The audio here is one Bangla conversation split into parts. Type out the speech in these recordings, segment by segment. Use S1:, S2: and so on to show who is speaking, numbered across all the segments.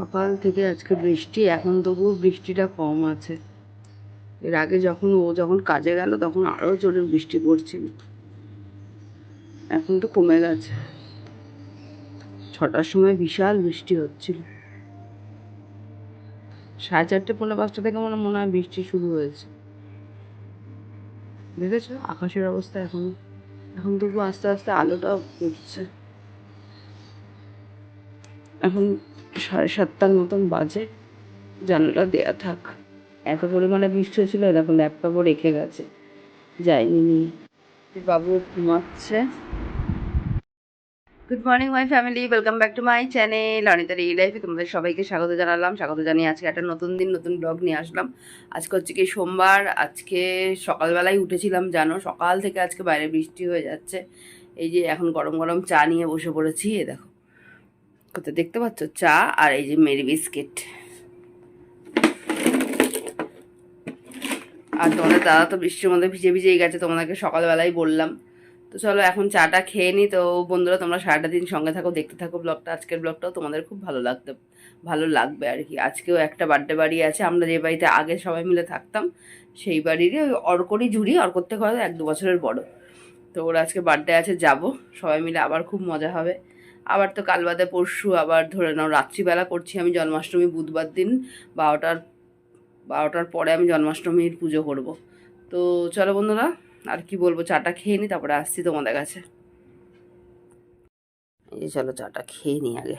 S1: সকাল থেকে আজকে বৃষ্টি, এখন তবুও বৃষ্টিটা কম আছে। এর আগে যখন ও যখন কাজে গেল, তখন আরও জোরে বৃষ্টি পড়ছিল। এখন তো কমে গেছে। ছটার সময় বিশাল বৃষ্টি হচ্ছিল। সাড়ে চারটে পনেরো পাঁচটা থেকে মনে মনে হয় বৃষ্টি শুরু হয়েছে। দেখেছ? আকাশের অবস্থা এখন। এখন তবু আস্তে আস্তে আলোটাও উঠছে এখন সাড়ে সাতটার মতন বাজে। জানালা দেয়া থাক। এত পরিমাণে বৃষ্টি হয়েছিল দেখো ল্যাপটপও রেখে গেছে। যায়নি নিয়ে বাবু ঘুমাচ্ছে। Good morning my family welcome back to my channel অনিতার এই লাইফে তোমাদের সবাইকে স্বাগত জানালাম। স্বাগত জানিয়ে আজকে একটা নতুন দিন, নতুন ব্লগ নিয়ে আসলাম। আজকে হচ্ছে কি সোমবার, আজকে সকালবেলায় উঠেছিলাম, জানো? সকাল থেকে আজকে বাইরে বৃষ্টি হয়ে যাচ্ছে। এই যে এখন গরম গরম চা নিয়ে বসে পড়েছি, এ দেখো। কোথায় দেখতে পাচ্ছ? চা আর এই যে মেরি বিস্কিট। আর তোমাদের দাদা তো বৃষ্টির মধ্যে ভিজে ভিজেই গেছে, তোমাদেরকে সকালবেলায় বললাম। তো চলো এখন চাটা খেয়ে নিই তো বন্ধুরা, তোমরা সারাটা দিন সঙ্গে থাকো, দেখতে থাকো ব্লগটা। আজকের ব্লগটাও তোমাদের খুব ভালো লাগতে, ভালো লাগবে আর কি। আজকেও একটা বার্থডে বাড়ি আছে, আমরা যে বাড়িতে আগে সবাই মিলে থাকতাম, সেই বাড়িরই ওই অর্করই জুড়ি অর্কর থেকে হয়তো এক দু বছরের বড়। তো ওর আজকে বার্থডে আছে, যাব। সবাই মিলে আবার খুব মজা হবে। আবার তো কাল বাদে পরশু আবার ধরে নাও রাত্রিবেলা করছি আমি জন্মাষ্টমী বুধবার দিন, বারোটার বারোটার পরে আমি জন্মাষ্টমীর পুজো করব। তো চলো বন্ধুরা, আর কি বলব, চাটা খেয়ে নিই তারপরে আসছি তোমাদের কাছে। এই চলো চাটা খেয়ে নিই আগে।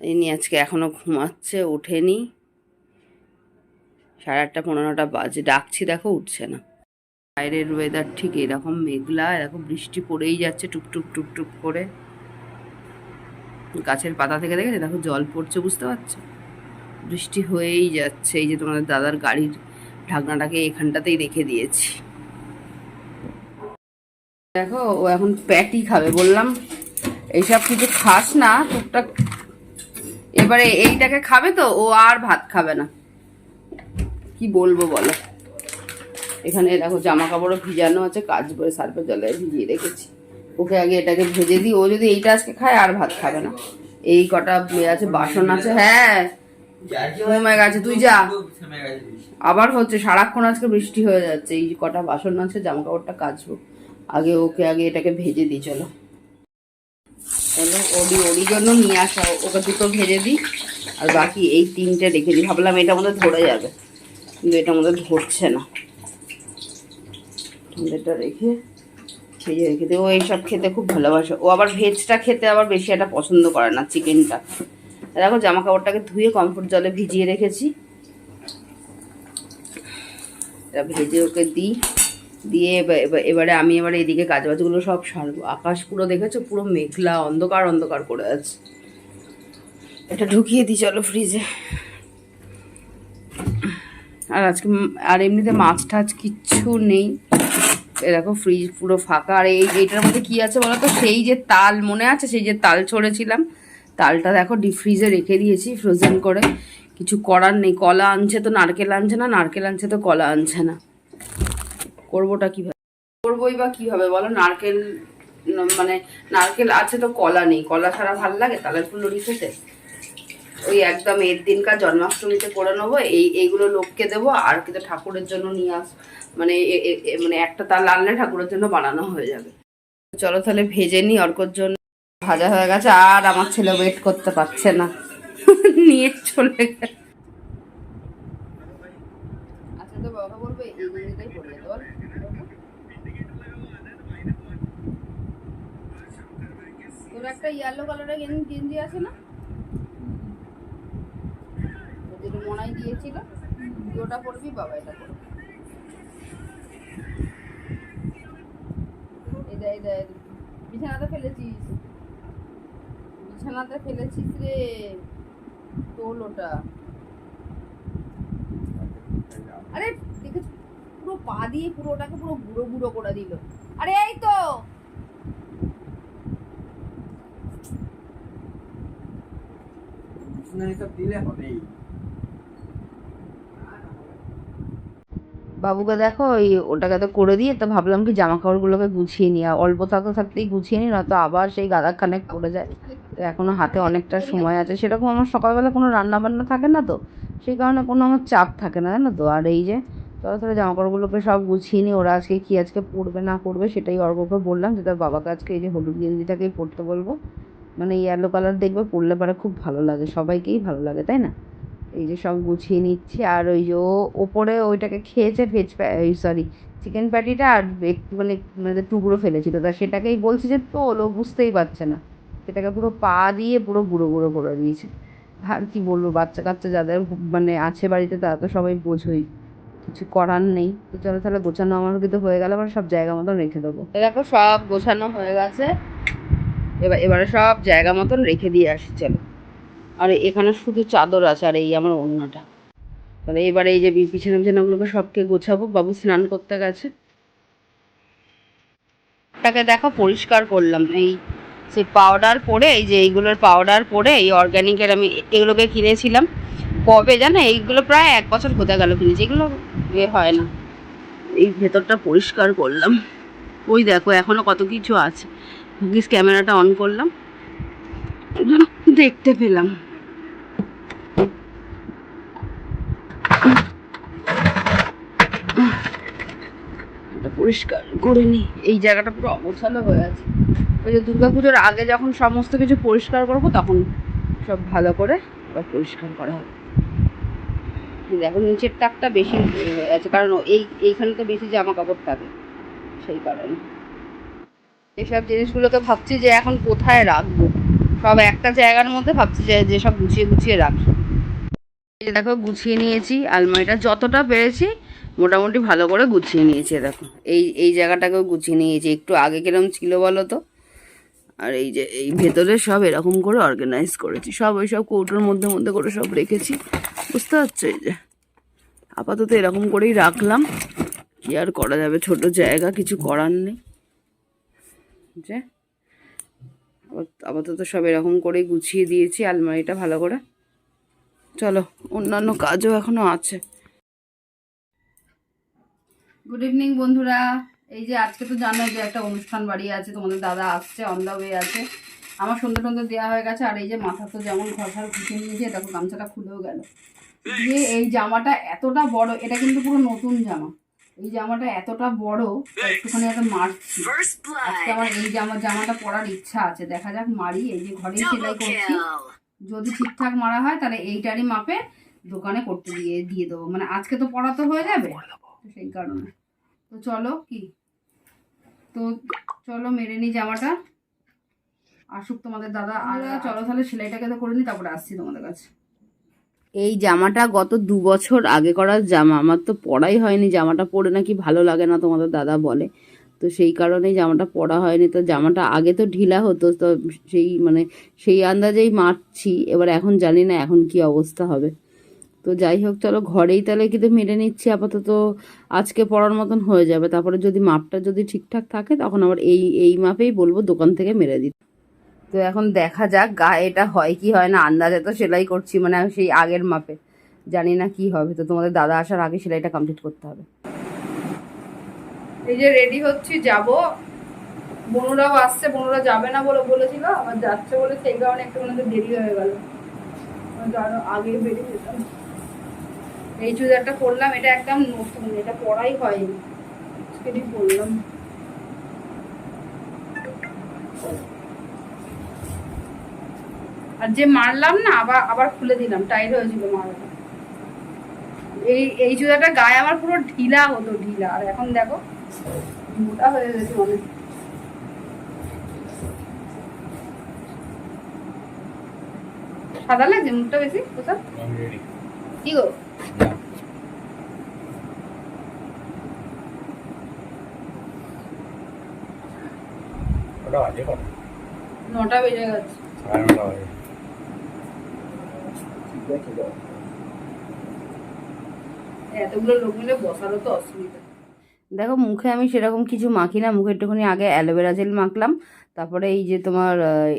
S1: এই নিয়ে আজকে এখনও ঘুমাচ্ছে, ওঠেনি। সাড়ে আটটা, পনেরোটা বাজে, ডাকছি দেখো, উঠছে না। বাইরের ওয়েদার ঠিক এরকম মেঘলা, এরকম বৃষ্টি পড়েই যাচ্ছে টুকটুক টুকটুক করে। গাছের পাতা থেকে দেখেছে? দেখো জল পড়ছে, বুঝতে পারছ? বৃষ্টি হয়েই যাচ্ছে, এই যে তোমাদের দাদার গাড়ির ঢাকনাটাকে এখানটাতেই রেখে দিয়েছি। দেখো, ও এখন প্যাটি খাবে, বললাম। এইসব কিছু খাস না, টুকটাক। এবারে এইটাকে খাবে তো, ও আর ভাত খাবে না। কি বলব বলো? এখানে দেখো জামা কাপড়ও ভিজানো আছে কাজ করে সার্ফের জলে ভিজিয়ে রেখেছি। ওকে আগে এটাকে ভেজে দিই। ও যদি এইটা আজকে খায়, আর ভাত খাবে না। এই কটা আছে, বাসন আছে। হ্যাঁ। কমে গেছে। তুই যা। আবার হচ্ছে, সারাক্ষণ আজকে বৃষ্টি হয়ে যাচ্ছে। এই কটা বাসন আছে জামা কাপড়টা কাচবো। আগে ওকে আগে এটাকে ভেজে দিই, চলো। চলো, ওডি ওডির জন্য নিয়ে আসা। ওকে দুটো ভেজে দিই। আর বাকি এই তিনটে রেখে দিই। ভাবলাম এটা মধ্যে ধরে যাবে। কিন্তু এটা মধ্যে ধরছে না। এটা রেখে রেখে দিই ও এইসব খেতে খুব ভালোবাসে। ও আবার ভেজটা খেতে আবার বেশি একটা পছন্দ করে না, চিকেনটা। দেখো জামা কাপড়টাকে ধুয়ে কমফোর্ট জলে ভিজিয়ে রেখেছি। এটা ভেজে ওকে দিই। দিয়ে এবা- এবা- এবারে আমি এবারে এদিকে কাজবাজগুলো সব সারবো। আকাশ পুরো দেখেছ? পুরো মেঘলা, অন্ধকার অন্ধকার করে আছে। এটা ঢুকিয়ে দিই, চলো ফ্রিজে আর আজকে আর এমনিতে মাছ টাছ কিচ্ছু নেই। এ দেখো ফ্রিজ পুরো ফাঁকা। আর এই এইটার মধ্যে কি আছে বলো তো সেই যে তাল মনে আছে? সেই যে তাল ছড়েছিলাম। তালটা দেখো ডিপ ফ্রিজে রেখে দিয়েছি ফ্রোজেন করে। কিছু করার নেই। কলা আনছে তো নারকেল আনছে না? নারকেল আনছে তো কলা আনছে না। করবোটা কীভাবে? করবোই বা কীভাবে? বলো, নারকেল মানে নারকেল আছে তো কলা নেই। কলা ছাড়া ভালো লাগে? তালের ফুলুরি খেতে? ওই একদম এর দিনকার জন্মাষ্টমীতে করে নেব। এই, এইগুলো লোককে দেবো। আর কিন্তু ঠাকুরের জন্য নিয়ে আস। মানে মানে একটা তার আনলে ঠাকুরের জন্য বানানো হয়ে যাবে। চলো তাহলে ভেজে নিই অর্কর জন্য। ভাজা হয়ে গেছে, আর আমার ছেলে ওয়েট করতে পারছে না। নিয়ে চলে গেছে আচ্ছা তো বাবা বলবে তোর একটা ইয়েলো কালারের গেঞ্জি আছে না? যেটা মনাই দিয়েছিল ওটা পরবি, বাবা এটা এটা এটা বিছানাতে ফেলেছিস। বিছানাতে ফেলেছিস রে। তোল ওটা। আরে, দেখেছ? পুরো পা দিয়ে পুরো ওটাকে পুরো বুড়ো বুড়ো করে দিল। আরে, এই তো! বাবুকে দেখো, ওই ওটাকে তো করে দিয়ে তো ভাবলাম কি জামা কাপড়গুলোকে গুছিয়ে আর অল্প থাকতে থাকতেই গুছিয়ে নিই, নয়তো আবার সেই গাদা খানেক পড়ে যায়। তো এখনও হাতে অনেকটা সময় আছে। সেরকম আমার সকালবেলা কোনো রান্না বান্না থাকে না তো? সেই কারণে কোনো আমার চাপ থাকে না, জানো তো? আর এই যে চলো তাহলে জামা কাপড়গুলোকে সব গুছিয়ে নিই, ওরা আজকে কী আজকে পরবে না পরবে সেটাই অর্ঘকে বললাম যে তার বাবাকে আজকে এই যে হলুদ গেঞ্জিটাকেই পরতে বলব। মানে ইয়েলো কালার দেখবে পরলে পরে খুব ভালো লাগে, সবাইকেই ভালো লাগে, তাই না? এই যে সব গুছিয়ে নিচ্ছি। আর ওই যে ও ওপরে ওইটাকে খেয়েছে ভেজ এই সরি চিকেন প্যাটিটা আর একটু মানে টুকরো ফেলেছিল। তা সেটাকেই বলছি যে তোল, ও বুঝতেই পারছে না। সেটাকে পুরো পা দিয়ে পুরো গুঁড়ো গুঁড়ো করে দিয়েছে। আর কি বলব, বাচ্চা কাচ্চা যাদের মানে আছে বাড়িতে তারা তো সবাই বোঝোই। কিছু করার নেই। তো চলো তাহলে গোছানো আমার কিন্তু হয়ে গেল এবার সব জায়গা মতন রেখে দেবো। দেখো সব গোছানো হয়ে গেছে। এবার এবারে সব জায়গা মতন রেখে দিয়ে আসি, চলো। আর এখানে শুধু চাদর আছে আর এই আমার অন্যটা তাহলে এবারে এই যে পিছনে পিছনেগুলোকে সবকে গোছাবো। বাবু স্নান করতে গেছে। তাকে দেখো পরিষ্কার করলাম। এই সেই পাউডার পরে, এই যে এইগুলোর পাউডার পরে, এই অর্গ্যানিকের আমি এগুলোকে কিনেছিলাম। কবে জানো? এইগুলো প্রায় এক বছর হতে গেল কিনেছি। এগুলো এ হয় না। এই ভেতরটা পরিষ্কার করলাম। ওই দেখো, এখনও কত কিছু আছে। ক্যামেরাটা অন করলাম। দেখতে পেলাম। পরিষ্কার করে নি। এই জায়গাটা পুরো অবসালো হয়ে আছে। ওই যে দুর্গাপুজোর আগে যখন সমস্ত কিছু পরিষ্কার করব, তখন সব ভালো করে পরিষ্কার করা হবে। দেখো, নিচের তাকটা বেশি হয়ে আছে কারণ এই, এইখানে তো বেশি জামা কাপড় থাকে, সেই কারণে। এইসব জিনিসগুলোকে ভাবছি যে এখন কোথায় রাখব? সব একটা জায়গার মধ্যে ভাবছি যে সব গুছিয়ে গুছিয়ে রাখি। এই দেখো, গুছিয়ে নিয়েছি আলমারিটা। যতটা পেরেছি, মোটামুটি ভালো করে গুছিয়ে নিয়েছি দেখো। এই এই জায়গাটাকেও গুছিয়ে নিয়েছি। একটু আগে কিরম ছিল বলো তো? আর এই যে, এই ভেতরে সব এরকম করে অর্গানাইজ করেছি। সব ওই সব কৌটোর মধ্যে মধ্যে করে সব রেখেছি। বুঝতে পারছ এই যে? আপাতত এরকম করেই রাখলাম। কি আর করা যাবে? ছোট জায়গা, কিছু করার নেই। যে আপাতত সব এরকম করেই গুছিয়ে দিয়েছি আলমারিটা ভালো করে। চলো, অন্যান্য কাজও এখনও আছে। গুড ইভিনিং বন্ধুরা। এই যে আজকে তো জানো যে একটা অনুষ্ঠান বাড়ি আছে, তোমাদের দাদা আসছে অন দ্য ওয়ে আছে। আমার সন্ধ্যে টন্ধে দেওয়া হয়ে গেছে, আর এই যে মাথা তো যেমন ঘর ঘুষে নিয়েছে, দেখো গামছাটা খুলেও গেল। দিয়ে এই জামাটা এতটা বড়, এটা কিন্তু পুরো নতুন জামা। এই জামাটা এতটা বড় একটুখানি একটা মারছি। আজকে আমার এই জামা জামাটা পরার ইচ্ছা আছে। দেখা যাক মারি এই যে ঘরেই সেলাই করছি। যদি ঠিকঠাক মারা হয় তাহলে এইটারই মাপে দোকানে করতে দিয়ে দিয়ে দেবো। মানে আজকে তো পড়া তো হয়ে যাবে। সেই কারণে। তো চলো কি? তো চলো মেরে নি জামাটা। আসুক তোমাদের দাদা। আর চলো তাহলে সেলাইটাকে তো করে নি তারপরে আসছি তোমাদের কাছে। এই জামাটা গত দু বছর আগে করার জামা। আমার তো পরাই হয়নি, জামাটা পরে নাকি ভালো লাগে না তোমাদের দাদা বলে। তো সেই কারণেই জামাটা পরা হয়নি। তো জামাটা আগে তো ঢিলা হতো, তো সেই মানে সেই আন্দাজেই মারছি। এবার এখন জানি না এখন কি অবস্থা হবে। তো যাই হোক, চলো ঘরেই তাহলে কিন্তু মেরে নিচ্ছি আপাতত। আজকে পড়ার মতন হয়ে যাবে। তারপরে যদি মাপটা যদি ঠিকঠাক থাকে, তখন আবার এই এই মাপেই বলব দোকান থেকে মেরে দিতে। তো এখন দেখা যাক গায়ে এটা হয় কি হয় না, আন্দাজে তো সেলাই করছি মানে সেই আগের মাপে। জানি না কি হবে, তো তোমাদের দাদা আসার আগে সেলাইটা কমপ্লিট করতে হবে। এই যে রেডি হচ্ছি, যাব। বনুরাও আসছে, বনুরা যাবে না বলে বলেছিল, আবার যাচ্ছে বলে সেই কারণে একটু দেরি হয়ে গেল। আরও আগে বেরিয়ে যেতাম। এই চুড়িদারটা পরলাম, এটা একদম নতুন, এটা পরাই হয়নি। আজকেরই পরলাম। আর যে মারলাম না আবার আবার খুলে দিলাম টাইট হয়েছিল মারাটা এই এই চুড়িদারটা গায়ে আমার পুরো ঢিলা হতো ঢিলা। আর এখন দেখো মোটা হয়ে গেছে অনেক। সাদা লাগছে মুখটা বেশি? কোথাও? কি গো? নটা বেজে গেছে।
S2: ঠিক আছে যাও।
S1: এতগুলো লোক মিলে বসারও তো অসুবিধা। দেখো মুখে আমি সেরকম কিছু মাখি না মুখে একটুখানি আগে অ্যালোভেরা জেল মাখলাম তারপরে এই যে তোমার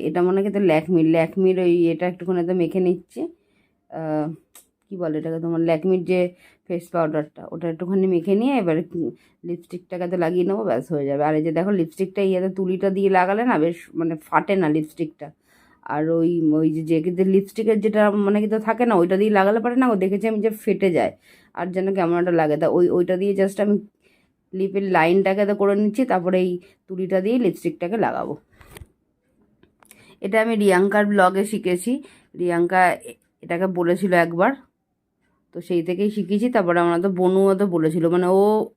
S1: এটা মনে হয় কিন্তু ল্যাকমির ল্যাকমির ওই এটা একটুখানি তো মেখে নিচ্ছি। আহ, কি বলে এটাকে তোমার ল্যাকমির যে ফেস পাউডারটা ওটা একটুখানি মেখে নিয়ে এবার লিপস্টিকটাকে তো লাগিয়ে নেব ব্যাস হয়ে যাবে। আর এই যে দেখো লিপস্টিকটা ইয়েতে তুলিটা দিয়ে লাগালে না বেশ মানে ফাটে না লিপস্টিকটা আর ওই ওই যে কিন্তু লিপস্টিকের যেটা মানে কিন্তু থাকে না, ওইটা দিয়ে লাগালে পারে না, ও দেখেছি আমি যে ফেটে যায়। আর যেন কেমন একটা লাগে। তা ওই, ওইটা দিয়ে জাস্ট আমি লিপের লাইনটাকে তো করে নিচ্ছি, তারপরে এই তুলিটা দিয়ে লিপস্টিকটাকে লাগাবো। এটা আমি রিয়াঙ্কার ব্লগে শিখেছি। রিয়াঙ্কা এটাকে বলেছিল একবার। তো সেই থেকেই শিখেছি। তারপরে আমরা তো বনুও তো বলেছিল। মানে ও,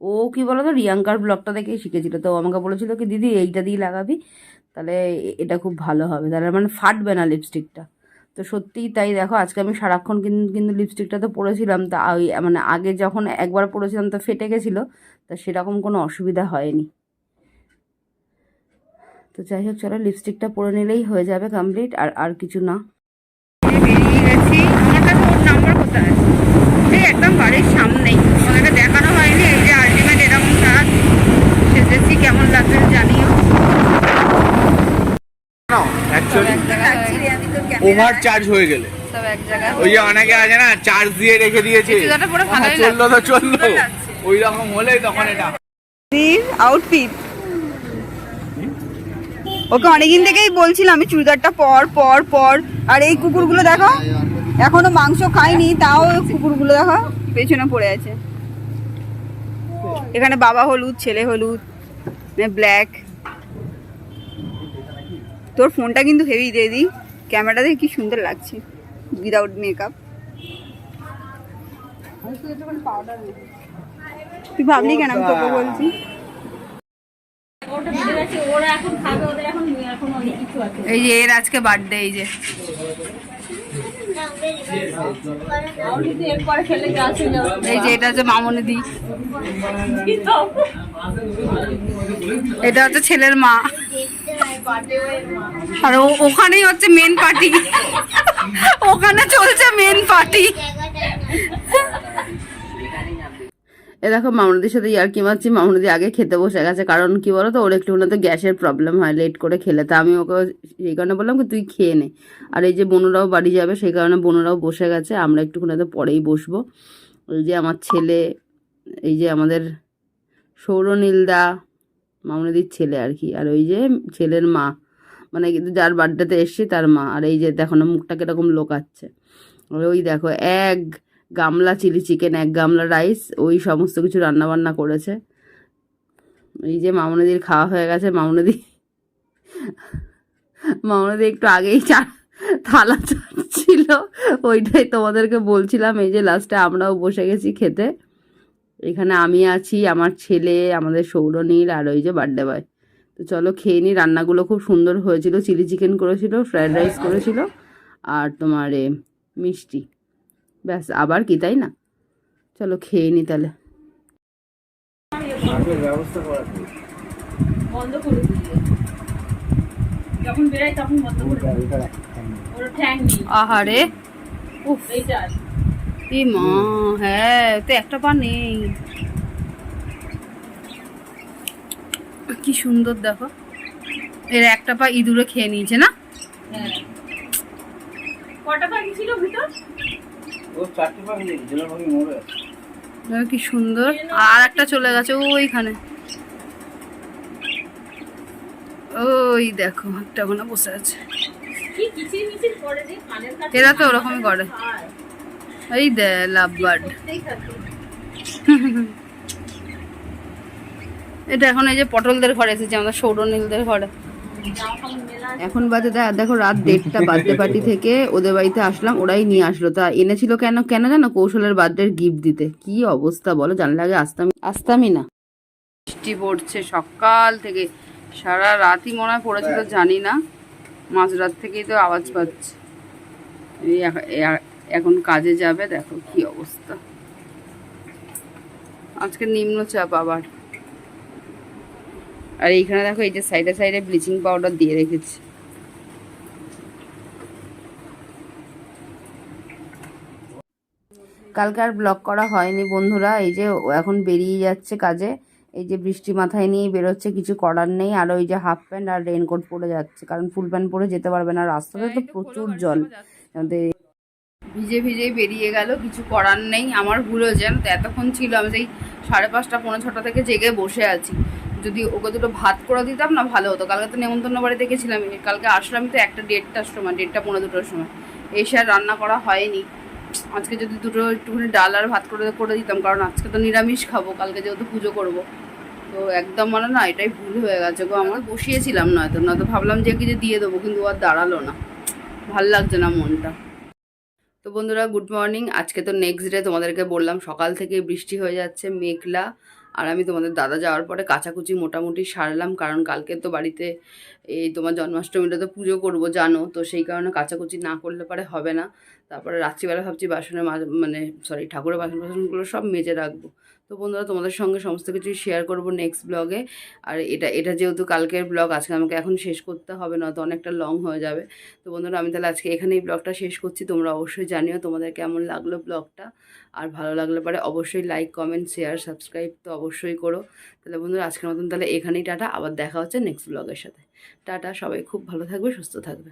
S1: ও- কি বলতো? রিয়াঙ্কার ব্লগটা দেখেই শিখেছিল। তো আমাকে বলেছিল কি, দিদি, এইটা দিয়ে লাগাবি। তাহলে এটা খুব ভালো হবে। তাহলে মানে ফাটবে না লিপস্টিকটা তো সত্যিই তাই দেখো, আজকে আমি সারাক্ষণ কিন্তু কিন্তু লিপস্টিকটা তো পরেছিলাম, তা ওই মানে আগে যখন একবার পরেছিলাম, তো ফেটে গেছিল, তা সেরকম কোনো অসুবিধা হয়নি। তো যাই হোক, চলো লিপস্টিকটা পরে নিলেই হয়ে যাবে কমপ্লিট আর আর কিছু না। বেরিয়ে গেছি। আমার কাছে ওর নাম্বার কোথায়? এই একদম বাড়ির সামনেই ওনাকে দেখানো হয়নি এই যে আলটিমেট এরকম কাজ সেজেছি কেমন লাগছে জানিও
S2: অ্যাকচুয়ালি ওভার চার্জ হয়ে গেলে।
S1: সব এক জায়গায়
S2: ওই যে অনেকে আছে না চার্জ দিয়ে রেখে দিয়েছে। হ্যাঁ, চলল তো চলল। ওই রকম হলেই তখন এটা।
S3: আউটফিট ওকে অনেকদিন থেকেই বলছিলাম আমি চুড়িদারটা পর পর পর। আর এই কুকুরগুলো দেখো এখনও মাংস খায়নি তাও কুকুরগুলো দেখো পেছনে পড়ে আছে। এখানে বাবা হলুদ ছেলে হলুদ ব্ল্যাক তোর ফোনটা কিন্তু হেভি দিয়ে দিই। ক্যামেরাটা দেখে কি সুন্দর লাগছে। উইদাউট মেকআপ তুই ভাবলি কেন আমি তোকে বলছি?
S1: এই যে এর আজকে বার্থডে এই যে। এই যে এটা হচ্ছে মামনি দি। এটা হচ্ছে ছেলের মা। আর ওখানেই হচ্ছে মেন পার্টি ওখানে চলছে মেন পার্টি এ দেখো মামুনিদির সাথে ইয়ার কি মারছি? মামুনিদি আগে খেতে বসে গেছে। কারণ কি বলো তো ওর একটু তো গ্যাসের প্রবলেম হয় লেট করে খেলে। তা আমি ওকে সেই কারণে বললাম কি, তুই খেয়ে নে। আর এই যে বনুরাও বাড়ি যাবে, সেই কারণে বনুরাও বসে গেছে। আমরা একটুখানি তো পরেই বসবো। ওই যে আমার ছেলে, এই যে আমাদের সৌরনীলদা, মামুনিদির ছেলে আর কি। আর ওই যে ছেলের মা। মানে কিন্তু যার বার্থডেতে এসছি, তার মা। আর এই যে দেখো না, মুখটা কীরকম লোকাচ্ছে। ওই দেখো, এক গামলা, চিলি চিকেন, এক গামলা রাইস, ওই সমস্ত কিছু রান্না বান্না করেছে। এই যে মামুনিদির খাওয়া হয়ে গেছে। মামুনিদি মামুনিদি একটু আগেই চা, থালা ছিল ওইটাই তোমাদেরকে বলছিলাম, এই যে লাস্টে আমরাও বসে গেছি খেতে। এখানে আমি আছি, আমার ছেলে, আমাদের সৌরনীল আর ওই যে বার্থডে বয় তো চলো খেয়ে নিই রান্নাগুলো খুব সুন্দর হয়েছিল। চিলি চিকেন করেছিল ফ্রায়েড রাইস করেছিল, আর তোমার মিষ্টি। ব্যাস আবার কি তাই না? চলো খেয়ে নি তাহলে। আহারে মা হ্যাঁ তো একটা পা নেই। কি সুন্দর দেখো। এর একটা পা ইঁদুরে খেয়ে নিয়েছে না?
S4: হ্যাঁ। কটা পাখি ছিল ভিতর?
S1: কি সুন্দর। আর একটা চলে গেছে ওইখানে। ওই দেখো একটা ওখানে বসে আছে। এরা তো ওরকমই করে। এই দে লাভ বার্ড এটা এখন এই যে পটলদের ঘরে এসেছে, আমাদের সৌরনীলদের ঘরে। এখন বাজে দেখো রাত দেড়টা বার্থডে পার্টি থেকে ওদের বাড়িতে আসলাম, ওরাই নিয়ে আসলো। তা এনেছিল কেন কেন জানো? কৌশলের বার্থডে গিফট দিতে। কি অবস্থা বলো? জানলে আগে আসতাম আসতামই না। বৃষ্টি পড়ছে সকাল থেকে, সারা রাতই মনে হয় পড়েছে তো জানি না। মাঝরাত থেকেই তো আওয়াজ পাচ্ছে। এখন কাজে যাবে, দেখো কি অবস্থা। আজকে নিম্নচাপ আবার। আর এইখানে দেখো এই যে সাইডে সাইডে ব্লিচিং পাউডার দিয়ে রেখেছি। কালকে আর ব্লগ করা হয়নি বন্ধুরা এই যে এখন বেরিয়ে যাচ্ছে কাজে। এই যে বৃষ্টি মাথায় নিয়ে বেরোচ্ছে কিছু করার নেই। আর ওই যে হাফ প্যান্ট আর রেনকোট পরে যাচ্ছে কারণ ফুল প্যান্ট পরে যেতে পারবে না রাস্তাতে তো প্রচুর জল। ভিজে ভিজেই বেরিয়ে গেল কিছু করার নেই। আমার ভুল হয়েছে তো এতক্ষণ ছিল আমি সেই সাড়ে পাঁচটা পনেরো ছটা থেকে জেগে বসে আছি। যদি ওকে দুটো ভাত করে দিতাম না ভালো হতো। কালকে তো নেমন্তন্ন বাড়িতে গেছিলাম কালকে আসলাম তো একটা দেড়টার সময়, দেড়টা পনেরো দুটোর সময়। এসে আর রান্না করা হয়নি। আজকে যদি দুটো একটুখানি ডাল আর ভাত করে করে দিতাম, কারণ আজকে তো নিরামিষ খাব, কালকে যেহেতু পুজো করব। তো একদম মানে না, এটাই ভুল হয়ে গেছে গো, আমার বসিয়েছিলাম নয়তো নয়তো ভাবলাম যে কিছু দিয়ে দেবো, কিন্তু আর দাঁড়াল না। ভালো লাগছে না মনটা। তো বন্ধুরা গুড মর্নিং আজকে তো নেক্সট ডে তোমাদেরকে বললাম, সকাল থেকে বৃষ্টি হয়ে যাচ্ছে, মেঘলা। আর আমি তোমাদের দাদা যাওয়ার পরে কাচাকুচি মোটামুটি সারলাম, কারণ কালকে তো বাড়িতে এই তোমার জন্মাষ্টমীটা তো পুজো করব, জানো, তো সেই কারণে কাচাকুচি না করলে পারে হবে না। তারপরে রাত্রিবেলা ভাবছি বাসনের মানে সরি ঠাকুরের বাসন বাসনগুলো সব মেজে রাখব। তো বন্ধুরা, তোমাদের সঙ্গে সমস্ত কিছু শেয়ার করব নেক্সট ব্লগে আর এটা এটা যেহেতু কালকের ব্লগ আজকে আমাকে এখন শেষ করতে হবে না তো অনেকটা লং হয়ে যাবে। তো বন্ধুরা, আমি তাহলে আজকে এখানেই ব্লগটা শেষ করছি। তোমরা অবশ্যই জানিও তোমাদের কেমন লাগল ব্লগটা আর ভালো লাগলে পরে অবশ্যই লাইক কমেন্ট শেয়ার সাবস্ক্রাইব তো অবশ্যই করো। তাহলে বন্ধুরা, আজকের মতন তাহলে এখানেই টাটা। আবার দেখা হচ্ছে নেক্সট ব্লগের সাথে। টাটা, সবাই খুব ভালো থাকবে, সুস্থ থাকবে।